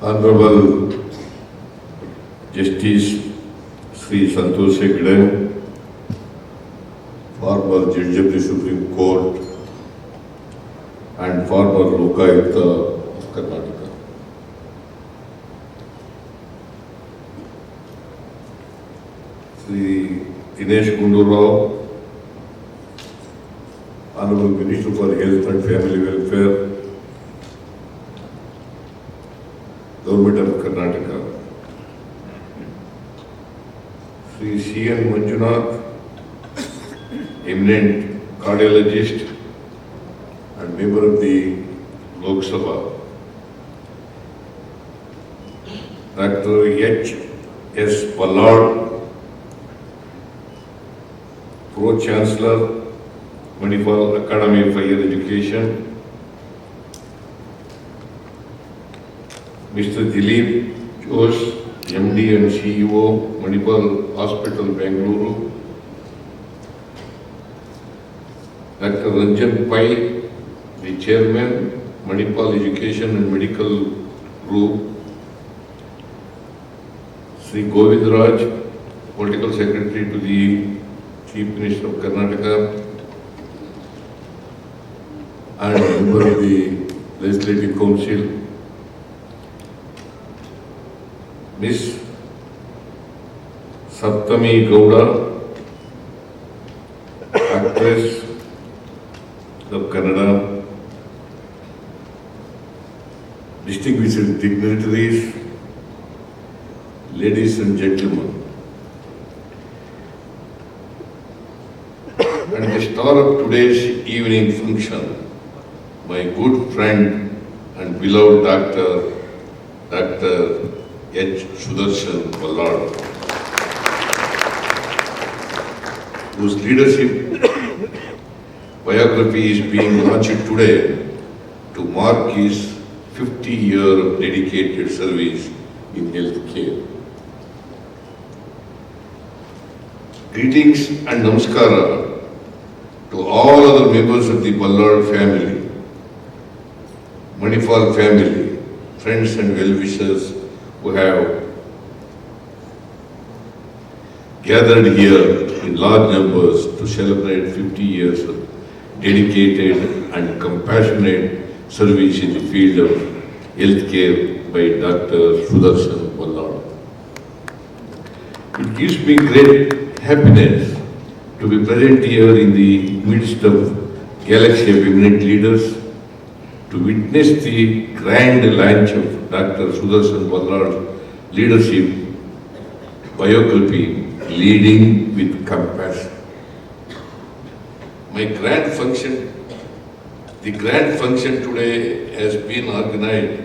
Honourable justice Shri Santosh Hegde former जिस deputy supreme court and former Lokayukta Karnataka Shri Dinesh Gundu Rao honourable minister for health and family welfare Karnataka. Sri C. N. Manjunath, eminent cardiologist and member of the Lok Sabha. Dr. H. S. Ballard, Pro Chancellor, Manipal Academy of Higher Education. Mr. Dilip Josh, MD and CEO, Manipal Hospital, Bengaluru. Dr. Ranjan Pai, the Chairman, Manipal Education and Medical Group. Sri Govind Raj, Political Secretary to the Chief Minister of Karnataka and member of the Legislative Council. Miss Saptami Gowda, actress of Kannada, distinguished dignitaries, ladies and gentlemen. And the star of today's evening function, my good friend and beloved doctor, Dr. H. Sudarshan Ballard, whose leadership biography is being launched today to mark his 50 year of dedicated service in healthcare. Greetings and namaskara to all other members of the Ballard family, Manipal family, friends and well-wishers who have gathered here in large numbers to celebrate 50 years of dedicated and compassionate service in the field of healthcare by Dr. Sudarshan Ballard. It gives me great happiness to be present here in the midst of galaxy of eminent leaders to witness the grand launch of Dr. Sudarshan Ballard's leadership biography, Leading with Compassion. My grand function, the grand function today has been organized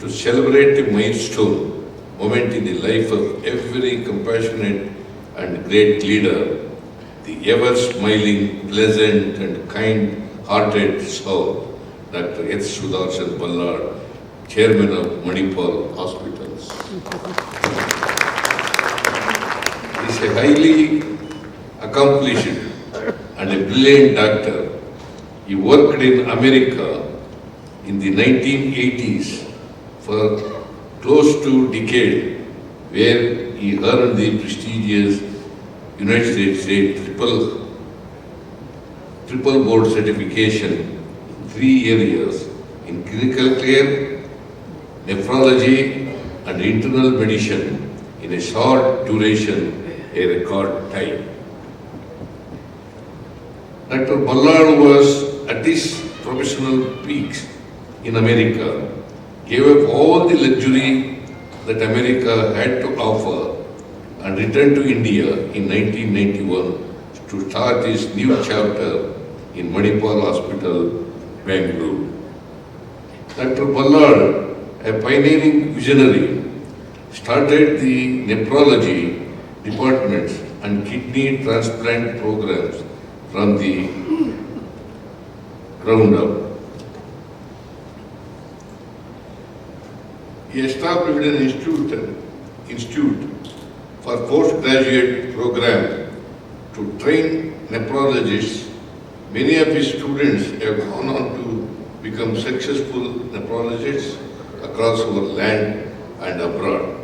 to celebrate the milestone moment in the life of every compassionate and great leader, the ever smiling, pleasant, and kind hearted soul, Dr. H. Sudarshan Ballard, Chairman of Manipal Hospitals. He is a highly accomplished and a brilliant doctor. He worked in America in the 1980s for close to a decade, where he earned the prestigious United States triple triple board certification three areas in clinical care, nephrology, and internal medicine in a short duration, a record time. Dr. Ballard was at his professional peaks in America, gave up all the luxury that America had to offer and returned to India in 1991 to start his new chapter in Manipal Hospital, Bangalore. Dr. Ballard, a pioneering visionary, started the nephrology departments and kidney transplant programs from the ground up. He established an institute, institute for postgraduate program to train nephrologists. Many of his students have gone on to become successful nephrologists across our land and abroad.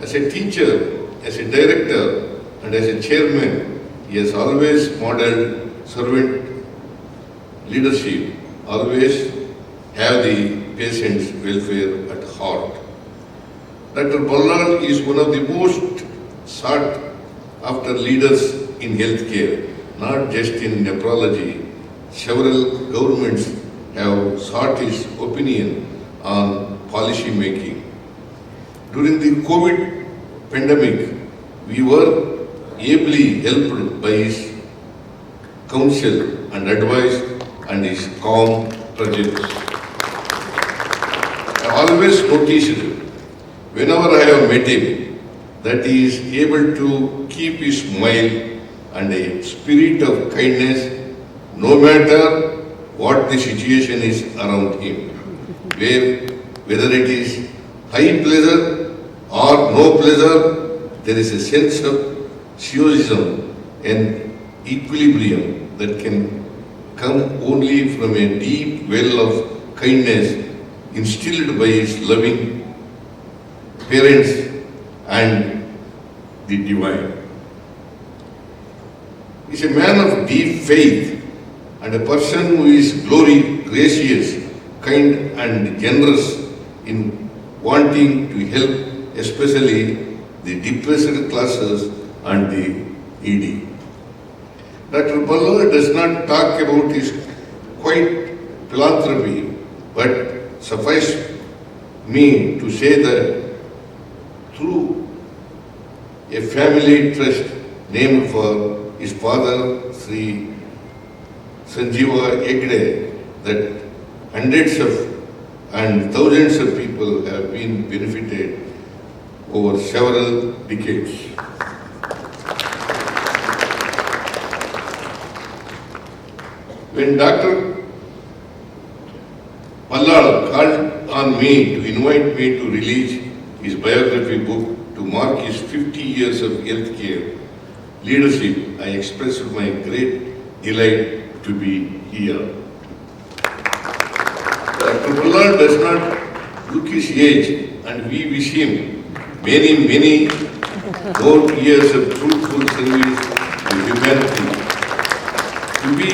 As a teacher, as a director, and as a chairman, he has always modeled servant leadership, always have the patient's welfare at heart. Dr. Ballal is one of the most sought after leaders in healthcare, not just in nephrology. Several governments have sought his opinion on policy making. During the COVID pandemic, we were ably helped by his counsel and advice and his calm presence. I always noticed whenever I have met him that he is able to keep his smile and a spirit of kindness no matter what the situation is around him. Where whether it is high pleasure or no pleasure, there is a sense of stoicism and equilibrium that can come only from a deep well of kindness instilled by his loving parents and the divine. Is a man of deep faith and a person who is glory, gracious, kind and generous in wanting to help especially the depressed classes and the needy. Dr. Ballard does not talk about his quite philanthropy, but suffice me to say that through a family trust named for his father, Sri Sanjeeva Hegde, that hundreds of and thousands of people have been benefited over several decades. When Dr. Pallal called on me to invite me to release his biography book to mark his 50 years of healthcare leadership, I express my great delight to be here. Dr. Pallal does not look his age and we wish him many, many more years of fruitful service to humanity. To be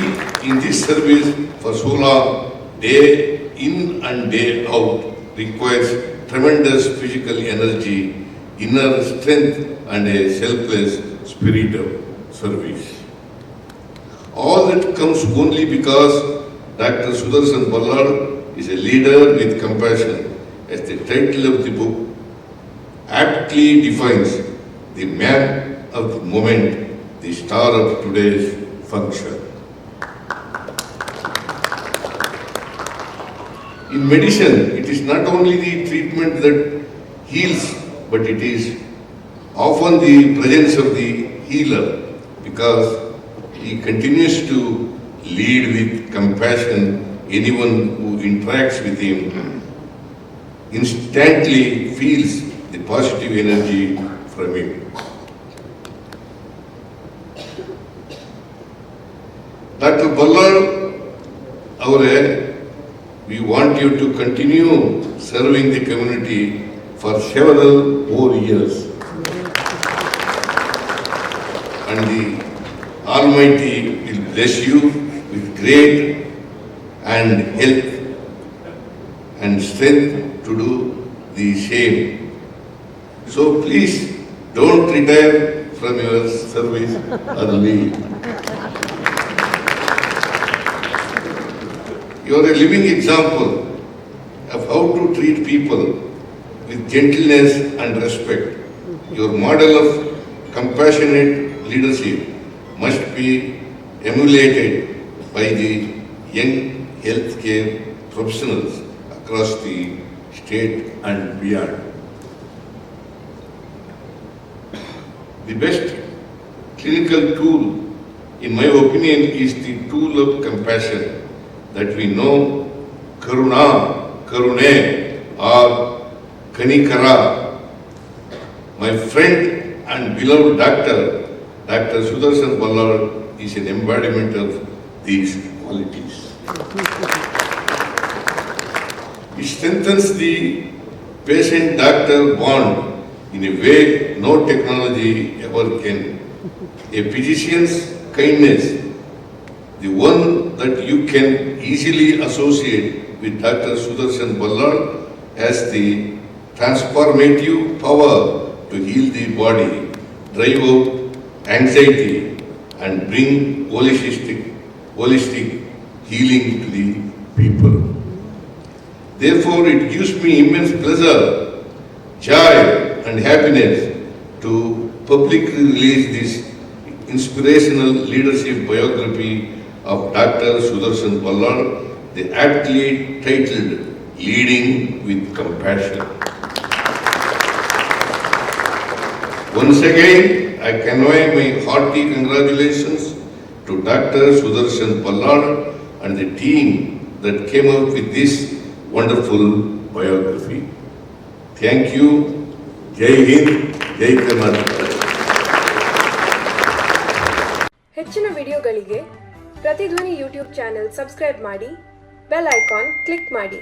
in this service for so long, day in and day out, requires tremendous physical energy, inner strength, and a selfless spirit of service. All that comes only because Dr. Sudarshan Ballard is a leader with compassion, as the title of the book aptly defines the man of the moment, the star of today's function. In medicine, it is not only the treatment that heals, but it is often the presence of the healer because he continues to lead with compassion anyone who interacts with him instantly feels the positive energy from him. Dr. Ballal Aure, uh, we want you to continue serving the community for several more years. Almighty will bless you with great and health and strength to do the same. So please don't retire from your service early. You are a living example of how to treat people with gentleness and respect. Your model of compassionate leadership be emulated by the young healthcare professionals across the state and beyond. The best clinical tool, in my opinion, is the tool of compassion that we know Karuna, Karune or Kanikara. My friend and beloved doctor, Dr. Uh, Sudarshan Ballard, is an embodiment of these qualities. He strengthens the patient doctor bond in a way no technology ever can. A physician's kindness, the one that you can easily associate with Dr. Sudarshan Ballad as the transformative power to heal the body, drive out anxiety and bring holistic, holistic healing to the people. Therefore, it gives me immense pleasure, joy, and happiness to publicly release this inspirational leadership biography of Dr. Sudarshan Ballad, the aptly titled Leading with Compassion. Once again, I convey my hearty congratulations to Dr. Sudarshan Pallar and the team that came up with this wonderful biography. Thank you. Jai Hind, Jai Karnataka. ಹೆಚ್ಚಿನ ವಿಡಿಯೋಗಳಿಗೆ Prathidhwani YouTube channel subscribe ಮಾಡಿ bell icon click ಮಾಡಿ